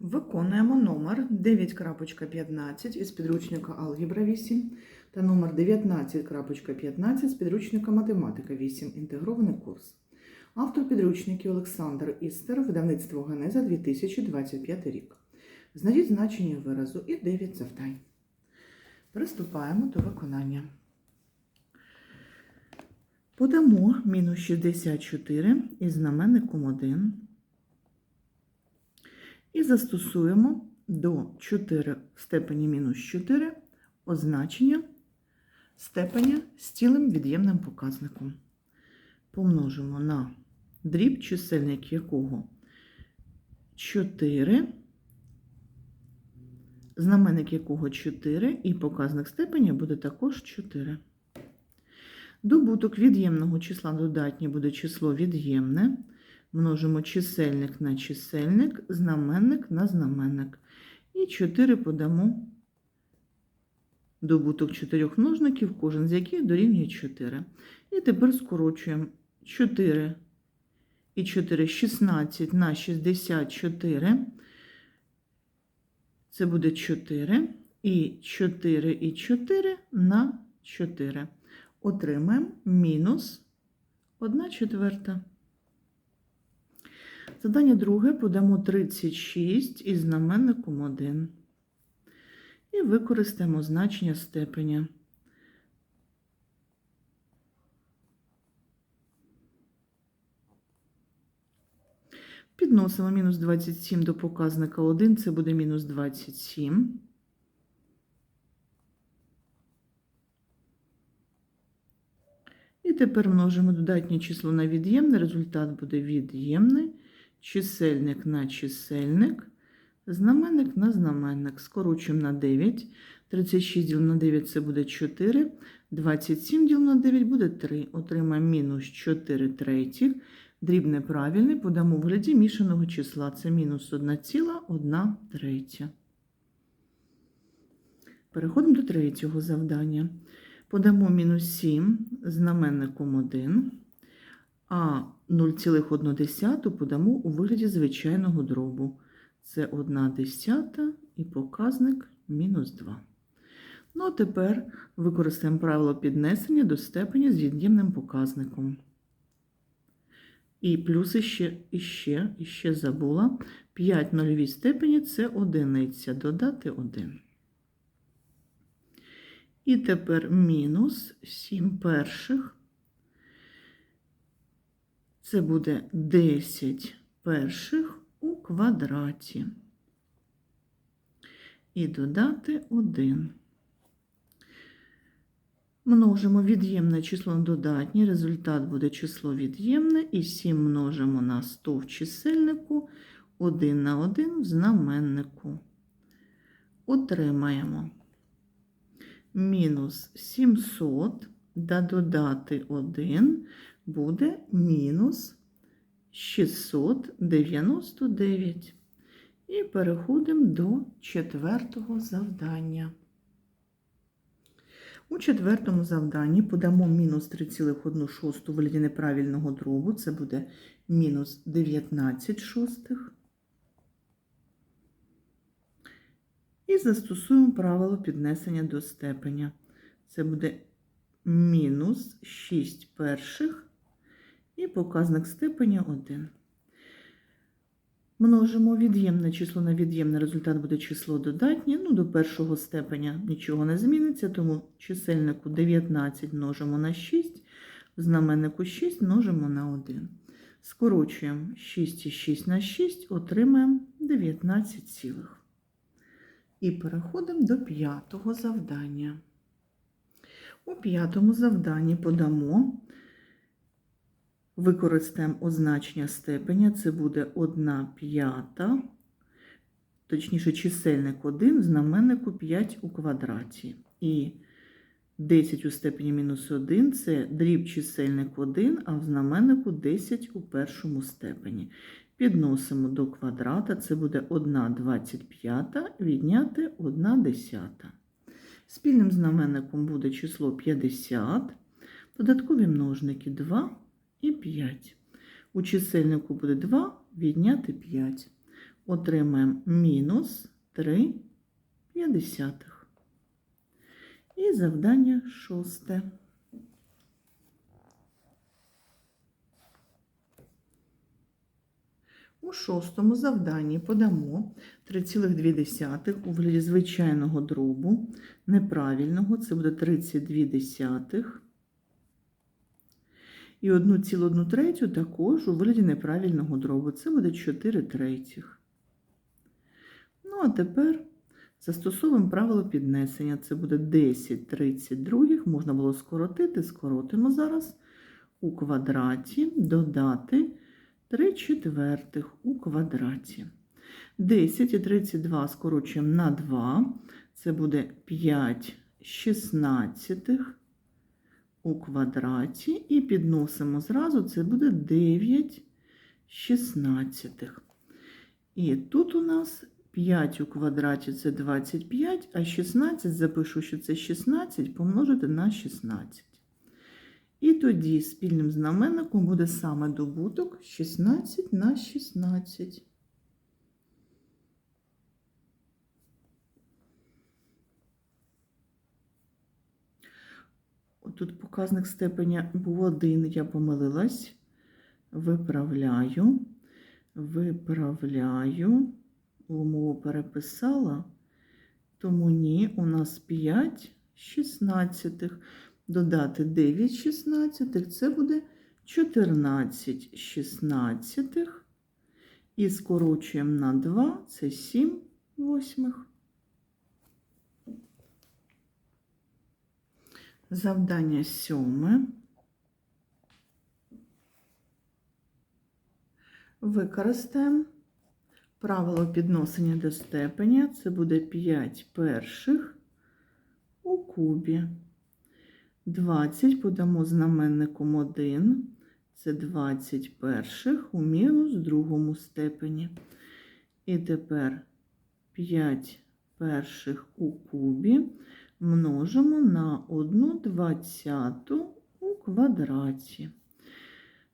Виконуємо номер 9.15 із підручника Алгебра 8 та номер 19.15 з підручника Математика 8. Інтегрований курс. Автор підручників Олександр Істер, видавництво Генеза 2025 рік. Знайдіть значення виразу і 9 завдань. Приступаємо до виконання. Подамо мінус 64 із знаменником 1 і застосуємо до 4 в степені мінус 4 означення степеня з цілим від'ємним показником. Помножимо на дріб, чисельник якого 4, знаменник якого 4, і показник степеня буде також 4. Добуток від'ємного числа додатнє буде число від'ємне. Множимо чисельник на чисельник, знаменник на знаменник. І 4 подамо добуток чотирьох множників, кожен з яких дорівнює 4. І тепер скорочуємо 4 і 4 16 на 64. Це буде 4. І 4 і 4 на 4. Отримаємо мінус 1 четверта. Задання друге подамо 36 із знаменником 1. І використаємо значення степеня. Підносимо мінус 27 до показника 1, це буде мінус 27. І тепер множимо додатнє число на від'ємне, результат буде від'ємний чисельник на чисельник, знаменник на знаменник. Скорочуємо на 9. 36 ділимо на 9 це буде 4. 27 ділимо на 9 буде 3. Отримаємо мінус 4 третіх. Дрібне правильне подамо в вигляді мішаного числа. Це мінус 1,1 третя. Переходимо до третього завдання. Подамо мінус 7 знаменником 1. А 0,1 подамо у вигляді звичайного дробу. Це 1 десята і показник мінус 2. Ну, а тепер використаємо правило піднесення до степені з від'ємним показником. І плюс іще, іще, іще забула. 5 нульовій степені це одиниця. Додати 1. І тепер мінус 7 перших. Це буде 10 перших у квадраті. І додати 1. Множимо від'ємне число на додатнє, результат буде число від'ємне, і 7 множимо на 100 в чисельнику, 1 на 1 в знаменнику. Отримаємо мінус 700, да додати 1 буде мінус 699. І переходимо до четвертого завдання. У четвертому завданні подамо мінус 3,1 вигляді неправильного дробу. Це буде мінус 19 шостих. І застосуємо правило піднесення до степеня. Це буде мінус 6 перших і показник степеня 1. Множимо від'ємне число на від'ємне, результат буде число додатнє. Ну, до першого степеня нічого не зміниться, тому чисельнику 19 множимо на 6, в знаменнику 6 множимо на 1. Скорочуємо 6 і 6 на 6, отримаємо 19 цілих. І переходимо до п'ятого завдання. У п'ятому завданні подамо, використаємо означення степеня, це буде 1 п'ята, точніше чисельник 1, в знаменнику 5 у квадраті. І 10 у степені мінус 1 це дріб чисельник 1, а в знаменнику 10 у першому степені. Підносимо до квадрата, це буде 1 25, відняти 1 десята. Спільним знаменником буде число 50, додаткові множники 2 і 5. У чисельнику буде 2 відняти 5. отримаємо мінус 3 п'ятдесятих. І завдання шосте. У шостому завданні подамо 3,2 у вигляді звичайного дробу, неправильного, це буде 32 десятих. І 1,1 третю також у вигляді неправильного дробу, це буде 4 третіх. Ну, а тепер застосовуємо правило піднесення, це буде 10 32, можна було скоротити, скоротимо зараз у квадраті, додати 3 четвертих у квадраті. 10 і 32 скорочуємо на 2. Це буде 5 шістнадцятих у квадраті. І підносимо зразу, це буде 9 шістнадцятих. І тут у нас 5 у квадраті це 25, а 16 запишу, що це 16 помножити на 16. І тоді спільним знаменником буде саме добуток 16 на 16. Тут показник степеня був один, я помилилась. Виправляю, виправляю, умову переписала, тому ні, у нас 5 шістнадцятих додати 9 шістнадцятих, це буде 14 шістнадцятих. І скорочуємо на 2, це 7 восьмих. Завдання сьоме. Використаємо правило підносення до степеня. Це буде 5 перших у кубі. 20 подамо знаменником 1, це 20 перших у мінус другому степені. І тепер 5 перших у кубі множимо на 1 двадцяту у квадраті.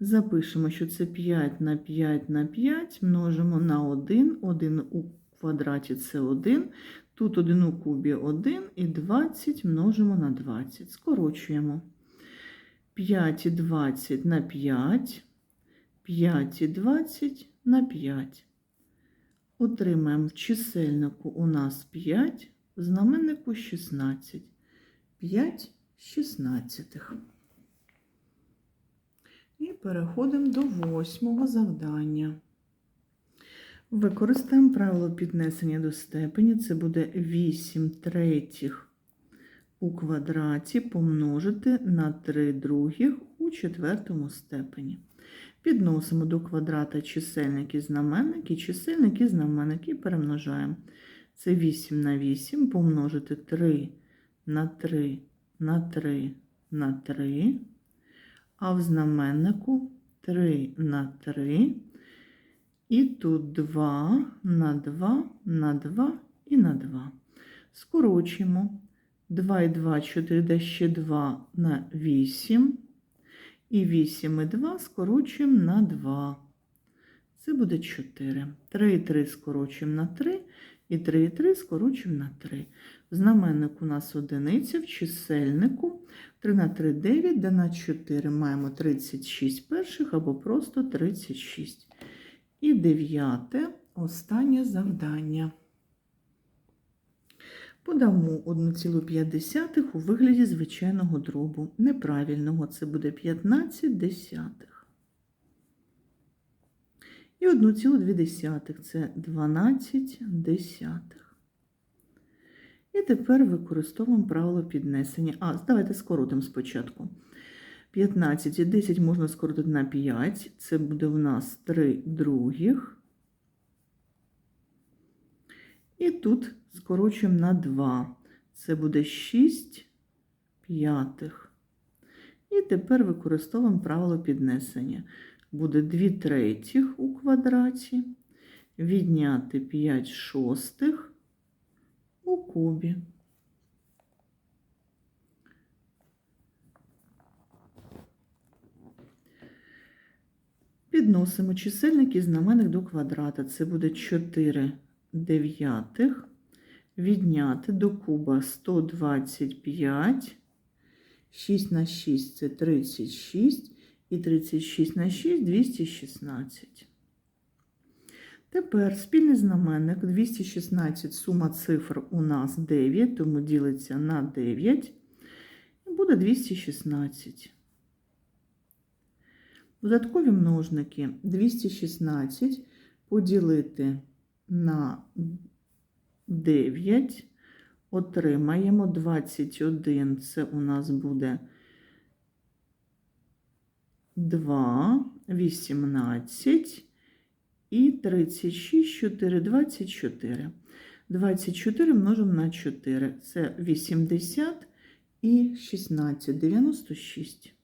Запишемо, що це 5 на 5 на 5 множимо на 1, 1 у квадраті це 1, Тут 1 у кубі 1 і 20 множимо на 20. Скорочуємо. 5 і 20 на 5, 5 і 20 на 5. Отримаємо в чисельнику у нас 5, знаменнику 16. 5 шістнадцятих. І переходимо до восьмого завдання. Використаємо правило піднесення до степені. Це буде 8 третіх у квадраті помножити на 3 других у четвертому степені. Підносимо до квадрата чисельники знаменники, чисельники знаменники перемножаємо. Це 8 на 8 помножити 3 на 3 на 3 на 3, а в знаменнику 3 на 3. І тут 2 на 2 на 2 і на 2. Скорочимо 2 і 2, 4, де ще 2 на 8. І 8 і 2 скорочуємо на 2. Це буде 4. 3 і 3 скорочуємо на 3. І 3 і 3 скорочуємо на 3. Знаменник у нас одиниця, в чисельнику 3 на 3 9, де на 4 маємо 36 перших або просто 36. І дев'яте, останнє завдання. Подамо 1,5 у вигляді звичайного дробу. Неправильного це буде 15 десятих. І 1,2 це 12 десятих. І тепер використовуємо правило піднесення. А, давайте скоротимо спочатку. 15 і 10 можна скоротити на 5. Це буде в нас 3 других. І тут скорочуємо на 2. Це буде 6 п'ятих. І тепер використовуємо правило піднесення. Буде 2 третіх у квадраті. Відняти 5 шостих у кубі. Підносимо чисельник і знаменник до квадрата. Це буде 4 дев'ятих. Відняти до куба 125. 6 на 6 це 36. І 36 на 6 216. Тепер спільний знаменник 216, сума цифр у нас 9, тому ділиться на 9 і буде 216. Додаткові множники 216 поділити на 9, отримаємо 21, це у нас буде 2, 18 і 36, 4, 24. 24 множимо на 4. Це 80 і 16, 96.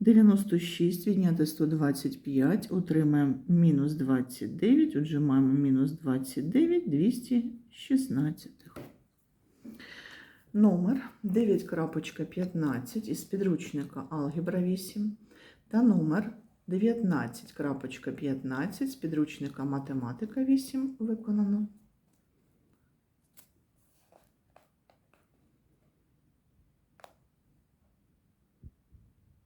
96 відняти 125, отримаємо мінус 29, отже маємо мінус 29, 216. Номер 9.15 із підручника Алгебра 8 та номер 19.15 з підручника Математика 8 виконано.